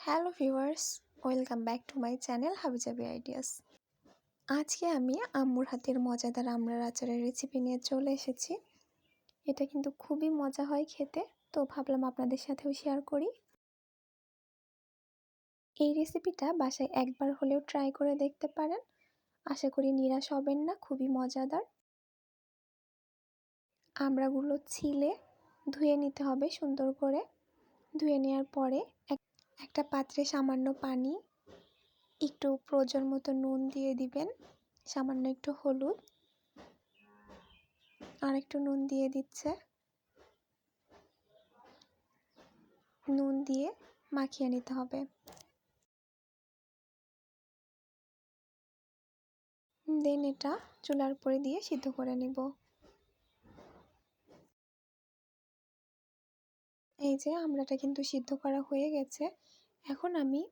Hello viewers, welcome back to my channel Habijabi ideas. আজকে আমি আম্মুর হাতের মজাদার আমড়ার আচারের রেসিপি নিয়ে চলে এসেছি। এটা কিন্তু খুবই মজা হয় খেতে, তো ভাবলাম আপনাদের সাথেও শেয়ার করি। এই রেসিপিটা বাসায় একবার হলেও ট্রাই করে দেখতে পারেন। আশা করি নিরাশ হবেন না, খুবই মজাদার। আমড়াগুলো ছিলে, ধুয়ে নিতে হবে সুন্দর করে। ধুয়ে নেওয়ার পরে একটা পাত্রে সামান্য পানি, একটু প্রয়োজন মতো নুন দিয়ে দিবেন, সামান্য একটু হলুদ, আর একটু নুন দিয়ে দিচ্ছে। নুন দিয়ে মাখিয়ে নিতে হবে। দেন এটা চুলার উপরে দিয়ে সিদ্ধ করে নিব। এই যে আমড়াটা কিন্তু সিদ্ধ করা হয়ে গেছে। এখন আমি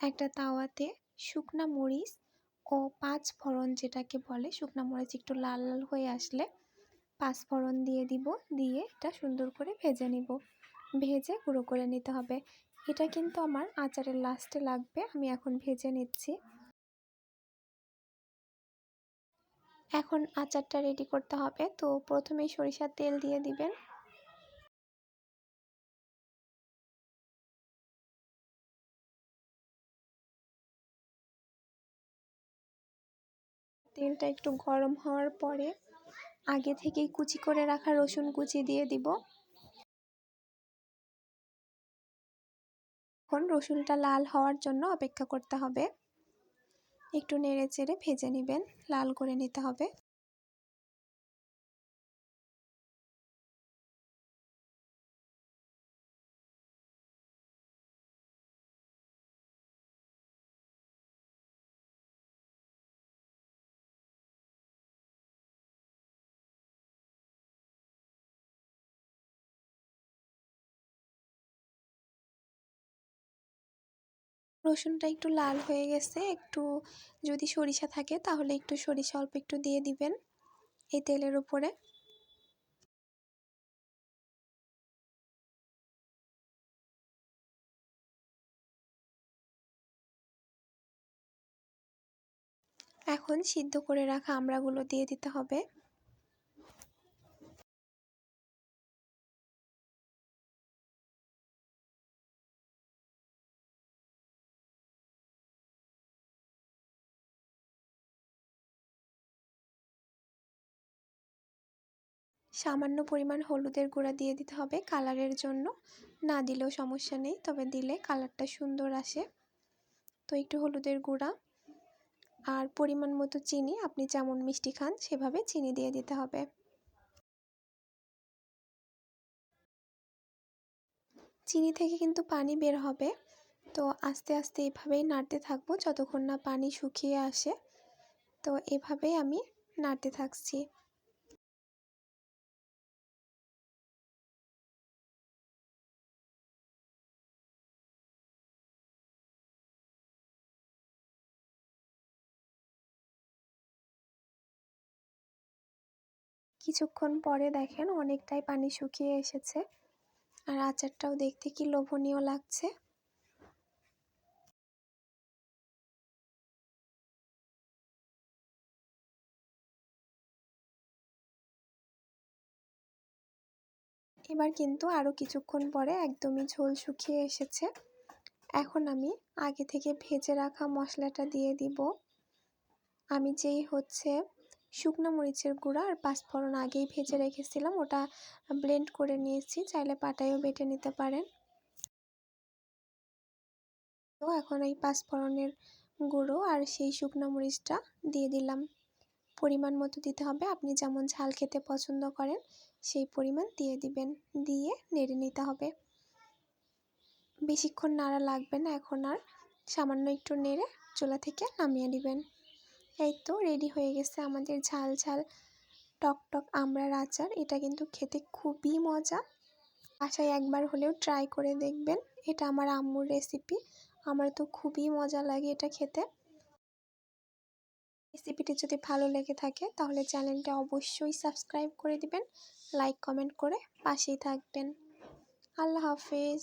একটা তাওয়াতে শুকনা মরিচ ও পাঁচ ফোড়ন যেটাকে বলে, শুকনা মরিচ একটু লাল লাল হয়ে আসলে পাঁচ ফোড়ন দিয়ে দিব, দিয়ে এটা সুন্দর করে ভেজে নিব। ভেজে গুঁড়ো করে নিতে হবে। এটা কিন্তু আমার আচারের লাস্টে লাগবে, আমি এখন ভেজে নিচ্ছি। এখন আচারটা রেডি করতে হবে। তো প্রথমেই সরিষার তেল দিয়ে দিবেন। তেলটা একটু গরম হওয়ার পরে আগে থেকেই কুচি করে রাখা রসুন কুচি দিয়ে দিব। এখন রসুনটা লাল হওয়ার জন্য অপেক্ষা করতে হবে। একটু নেড়ে চেড়ে ভেজে নেবেন, লাল করে নিতে হবে। রসুনটা একটু লাল হয়ে গেছে, একটু যদি সরিষা থাকে তাহলে একটু সরিষা অল্প একটু দিয়ে দিবেন এই তেলের উপরে। এখন সিদ্ধ করে রাখা আমড়াগুলো দিয়ে দিতে হবে। সামান্য পরিমাণ হলুদের গুঁড়া দিয়ে দিতে হবে কালারের জন্য। না দিলেও সমস্যা নেই, তবে দিলে কালারটা সুন্দর আসে। তো একটু হলুদের গুঁড়া আর পরিমাণ মতো চিনি, আপনি যেমন মিষ্টি খান সেভাবে চিনি দিয়ে দিতে হবে। চিনি থেকে কিন্তু পানি বের হবে। তো আস্তে আস্তে এভাবেই নাড়তে থাকব যতক্ষণ না পানি শুকিয়ে আসে। তো এভাবেই আমি নাড়তে থাকছি। কিছুক্ষণ পরে দেখেন অনেকটাই পানি শুকিয়ে এসেছে। আর আচারটাও দেখতে কি লোভনীয় লাগছে। এবার কিন্তু আরও কিছুক্ষণ পরে একদমই ঝোল শুকিয়ে এসেছে। এখন আমি আগে থেকে ভেজে রাখা মশলাটা দিয়ে দিব। আমি যেই হচ্ছে শুকনো মরিচের গুঁড়া আর পাঁচফোড়ন আগেই ভেজে রেখেছিলাম। ওটা ব্লেন্ড করে নিয়েছি, চাইলে পাটায়ও বেটে নিতে পারেন। তো এখন এই পাঁচফোড়নের গুঁড়ো আর সেই শুকনো মরিচটা দিয়ে দিলাম। পরিমাণ মতো দিতে হবে, আপনি যেমন ঝাল খেতে পছন্দ করেন, সেই পরিমাণ দিয়ে দিবেন। দিয়ে নেড়ে নিতে হবে। বেশিক্ষণ নাড়া লাগবে না, এখন আর সামান্য একটু নেড়ে চুলা থেকে নামিয়ে নেবেন এই তো রেডি হয়ে গেছে আমাদের ঝাল ঝাল টক টক আমড়ার আচার। এটা কিন্তু খেতে খুবই মজা। বাসায় একবার হলেও ট্রাই করে দেখবেন। এটা আমার আম্মুর রেসিপি আমার তো খুবই মজা লাগে এটা খেতে। রেসিপিটি যদি ভালো লেগে থাকে তাহলে চ্যানেলটা অবশ্যই সাবস্ক্রাইব করে দিবেন। লাইক কমেন্ট করে পাশেই থাকবেন। আল্লাহ হাফেজ।